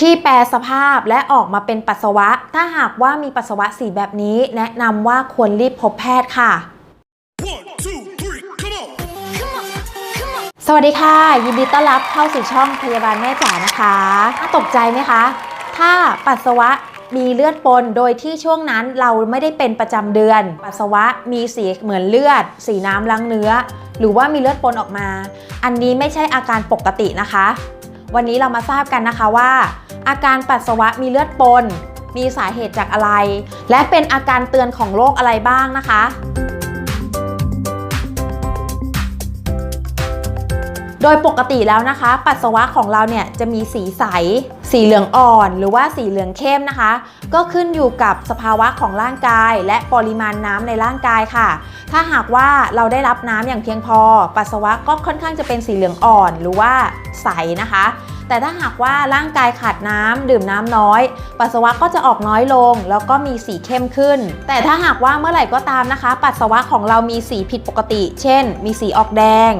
ที่แปลสภาพและออกมาเป็นปัสสาวะ ถ้าหากว่ามีปัสสาวะสีแบบนี้ แนะนำว่าควรรีบพบแพทย์ค่ะ One, two, three, come on! สวัสดีค่ะ ยินดีต้อนรับเข้าสู่ช่องพยาบาลแม่จ๋านะคะน่าตกใจไหมคะ ถ้าปัสสาวะมีเลือดปนโดยที่ช่วงนั้นเราไม่ได้เป็นประจำเดือน ปัสสาวะมีสีเหมือนเลือด สีน้ำล้างเนื้อ หรือว่ามีเลือดปนออกมา อันนี้ไม่ใช่อาการปกตินะคะ วันนี้เรามาทราบกันนะคะว่า อาการปัสสาวะมีเลือดปน มีสาเหตุจากอะไร และเป็นอาการเตือนของโรคอะไรบ้างนะคะ โดยปกติแล้วนะคะ ปัสสาวะของเราเนี่ยจะมีสีใส สีเหลืองอ่อน หรือว่าสีเหลืองเข้มนะคะ ก็ขึ้นอยู่กับสภาวะของร่างกาย และปริมาณน้ำในร่างกายค่ะ ถ้าหากว่าเราได้รับน้ำอย่างเพียงพอ ปัสสาวะก็ค่อนข้างจะเป็นสีเหลืองอ่อน หรือว่าใสนะคะ แต่ถ้าหากว่าร่างกายขาดน้ำดื่มน้ำน้อย ปัสสาวะก็จะออกน้อยลง แล้วก็มีสีเข้มขึ้น แต่ถ้าหากว่าเมื่อไหร่ก็ตามนะคะ ปัสสาวะของเรามีสีผิดปกติ เช่น มีสีออกแดง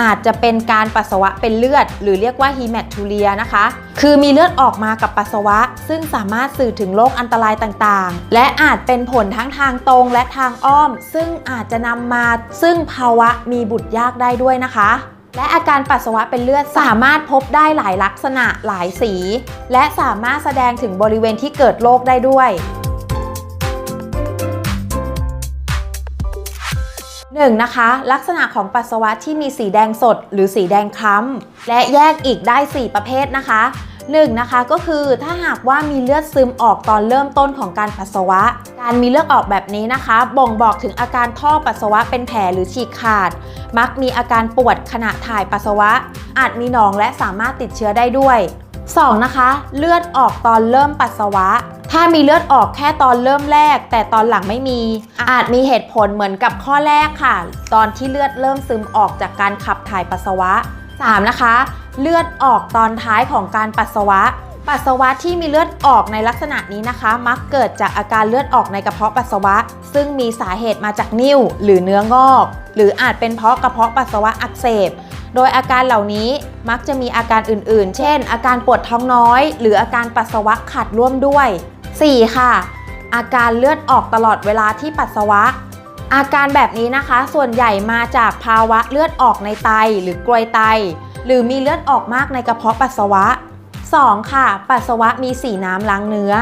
อาจจะเป็นการปัสสาวะเป็นเลือด หรือเรียกว่าฮีแมททูเรียนะคะ คือมีเลือดออกมากับปัสสาวะ ซึ่งสามารถสื่อถึงโรคอันตรายต่างๆ และอาจเป็นผลทั้งทางตรงและทางอ้อม ซึ่งอาจจะนำมาซึ่งภาวะมีบุตรยากได้ด้วยนะคะ และอาการปัสสาวะเป็นเลือดสามารถพบได้หลายลักษณะหลายสี และสามารถแสดงถึงบริเวณที่เกิดโรคได้ด้วยหนึ่งนะคะ ลักษณะของปัสสาวะที่มีสีแดงสด หรือสีแดงคล้ำและแยกอีกได้ 4 ประเภทนะคะ หนึ่งนะคะก็คือถ้าหากว่ามีเลือดซึมออกตอนเริ่มต้นของการปัสสาวะ การมีเลือดออกแบบนี้นะคะ บ่งบอกถึงอาการท่อปัสสาวะเป็นแผลหรือฉีกขาด มักมีอาการปวดขณะถ่ายปัสสาวะ อาจมีหนองและสามารถติดเชื้อได้ด้วย 2. นะคะ เลือดออกตอนเริ่มปัสสาวะ ถ้ามีเลือดออกแค่ตอนเริ่มแรก แต่ตอนหลังไม่มี อาจมีเหตุผลเหมือนกับข้อแรกค่ะ ตอนที่เลือดเริ่มซึมออกจากการขับถ่ายปัสสาวะ 3. นะคะ เลือดออกตอนท้ายของการปัสสาวะ ปัสสาวะที่มีเลือดออกในลักษณะนี้นะคะ มักเกิดจากอาการเลือดออกในกระเพาะปัสสาวะ ซึ่งมีสาเหตุมาจากนิ่วหรือเนื้องอก หรืออาจเป็นเพราะกระเพาะปัสสาวะอักเสบ โดยอาการเหล่านี้มักจะมีอาการอื่นๆ เช่น อาการปวดท้องน้อย หรืออาการปัสสาวะขัดร่วมด้วย 4. ค่ะ อาการเลือดออกตลอดเวลาที่ปัสสาวะอาการแบบนี้นะคะส่วนใหญ่มาจากภาวะเลือดออกในไตหรือกรวยไต หรือมีเลือดออกมากในกระเพาะปัสสาวะ 2. ค่ะ ปัสสาวะมีสีน้ำล้างเนื้อ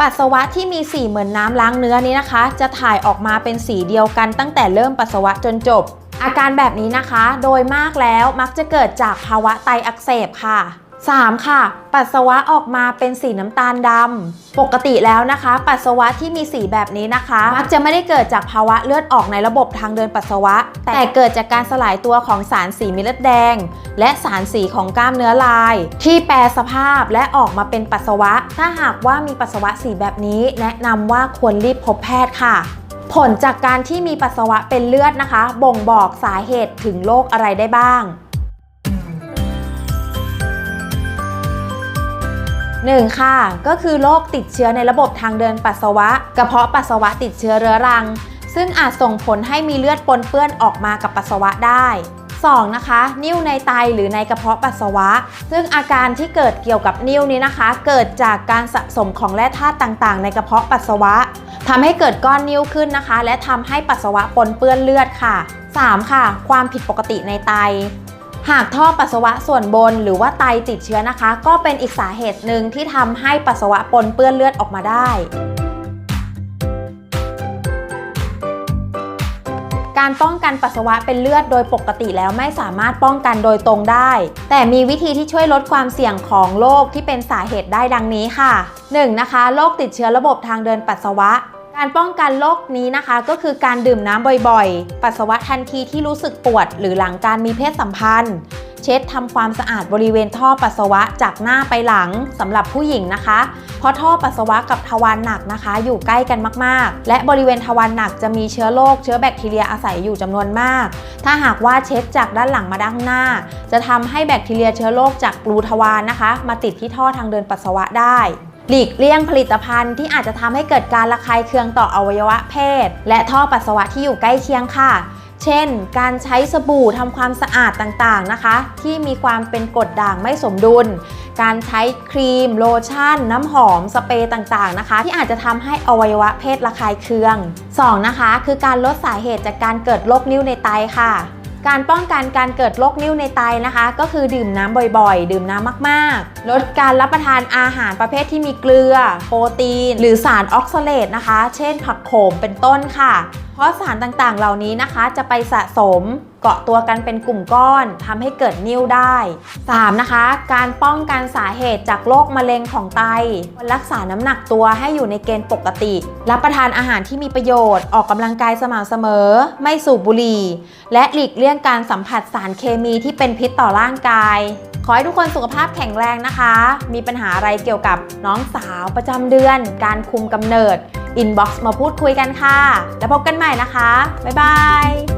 ปัสสาวะที่มีสีเหมือนน้ำล้างเนื้อนี้นะคะ จะถ่ายออกมาเป็นสีเดียวกันตั้งแต่เริ่มปัสสาวะจนจบ อาการแบบนี้นะคะ โดยมากแล้วมักจะเกิดจากภาวะไตอักเสบค่ะ 3. ค่ะ ปัสสาวะออกมาเป็นสีน้ำตาลดำปกติแล้วนะคะ ปัสสาวะที่มีสีแบบนี้นะคะ มักจะไม่ได้เกิดจากภาวะเลือดออกในระบบทางเดินปัสสาวะ แต่เกิดจากการสลายตัวของสารสีเม็ดเลือดแดง และสารสีของกล้ามเนื้อลาย ที่แปรสภาพและออกมาเป็นปัสสาวะ ถ้าหากว่ามีปัสสาวะสีแบบนี้ แนะนำว่าควรรีบพบแพทย์ค่ะผลจากการที่มีปัสสาวะเป็นเลือดนะคะ บ่งบอกสาเหตุถึงโรคอะไรได้บ้าง 1. ค่ะ ก็คือโรคติดเชื้อในระบบทางเดินปัสสาวะ กระเพาะปัสสาวะติดเชื้อเรื้อรัง ซึ่งอาจส่งผลให้มีเลือดปนเปื้อนออกมากับปัสสาวะได้ 2. นะคะ นิ่วในไตหรือในกระเพาะปัสสาวะ ซึ่งอาการที่เกิดเกี่ยวกับนิ่วนี้นะคะ เกิดจากการสะสมของแร่ธาตุต่างๆ ในกระเพาะปัสสาวะทำให้เกิดก้อนนิ่วขึ้นนะคะ และทำให้ปัสสาวะปนเปื้อนเลือดค่ะ 3. ค่ะ ความผิดปกติในไต หากท่อปัสสาวะส่วนบนหรือว่าไตติดเชื้อนะคะ ก็เป็นอีกสาเหตุหนึ่งที่ทำให้ปัสสาวะปนเปื้อนเลือดออกมาได้การป้องกันปัสสาวะเป็นเลือดโดยปกติแล้วไม่สามารถป้องกันโดยตรงได้ แต่มีวิธีที่ช่วยลดความเสี่ยงของโรคที่เป็นสาเหตุได้ดังนี้ค่ะ 1. นะคะโรคติดเชื้อระบบทางเดินปัสสาวะ การป้องกันโรคนี้นะคะ ก็คือการดื่มน้ำบ่อยๆ ปัสสาวะทันทีที่รู้สึกปวด หรือหลังการมีเพศสัมพันธ์ เช็ดทำความสะอาดบริเวณท่อปัสสาวะจากหน้าไปหลังสำหรับผู้หญิงนะคะ เพราะท่อปัสสาวะกับทวารหนักนะคะ อยู่ใกล้กันมากๆ และบริเวณทวารหนักจะมีเชื้อโรคเชื้อแบคทีเรียอาศัยอยู่จำนวนมาก ถ้าหากว่าเช็ดจากด้านหลังมาด้านหน้า จะทำให้แบคทีเรียเชื้อโรคจากรูทวารนะคะ มาติดที่ท่อทางเดินปัสสาวะได้ หลีกเลี่ยงผลิตภัณฑ์ที่อาจจะทำให้เกิดการระคายเคืองต่ออวัยวะเพศ และท่อปัสสาวะที่อยู่ใกล้เคียงค่ะ เช่น การใช้สบู่ทำความสะอาดต่างๆนะคะ ที่มีความเป็นกรดด่างไม่สมดุล การใช้ครีม โลชั่น น้ำหอม สเปรย์ต่างๆนะคะ ที่อาจจะทำให้อวัยวะเพศระคายเคือง 2. นะคะ คือการลดสาเหตุจากการเกิดโรคนิ่วในไตค่ะ การป้องกันการเกิดโรคนิ่วในไตนะคะ ก็คือดื่มน้ำบ่อยๆ ดื่มน้ำมากๆ ลดการรับประทานอาหารประเภทที่มีเกลือ โปรตีน หรือสารออกซาเลตนะคะ เช่นผักโขมเป็นต้นค่ะ เพราะสารต่างๆ เหล่านี้นะคะจะไปสะสมเกาะตัวกันเป็นกลุ่มก้อนทำให้เกิดนิ่วได้ 3. นะคะ การป้องกันสาเหตุจากโรคมะเร็งของไตรรักษาน้ำหนักตัวให้อยู่ในเกณฑ์ปกติ รับประทานอาหารที่มีประโยชน์ ออกกำลังกายสม่ำเสมอ ไม่สูบบุหรี่ และหลีกเลี่ยงการสัมผัสสารเคมีที่เป็นพิษต่อร่างกาย ขอให้ทุกคนสุขภาพแข็งแรงนะคะ มีปัญหาอะไรเกี่ยวกับน้องสาวประจำเดือน การคุมกำเนิด อินบ็อกซ์มาพูดคุยกันค่ะ แล้วพบกันใหม่นะคะ บ๊ายบาย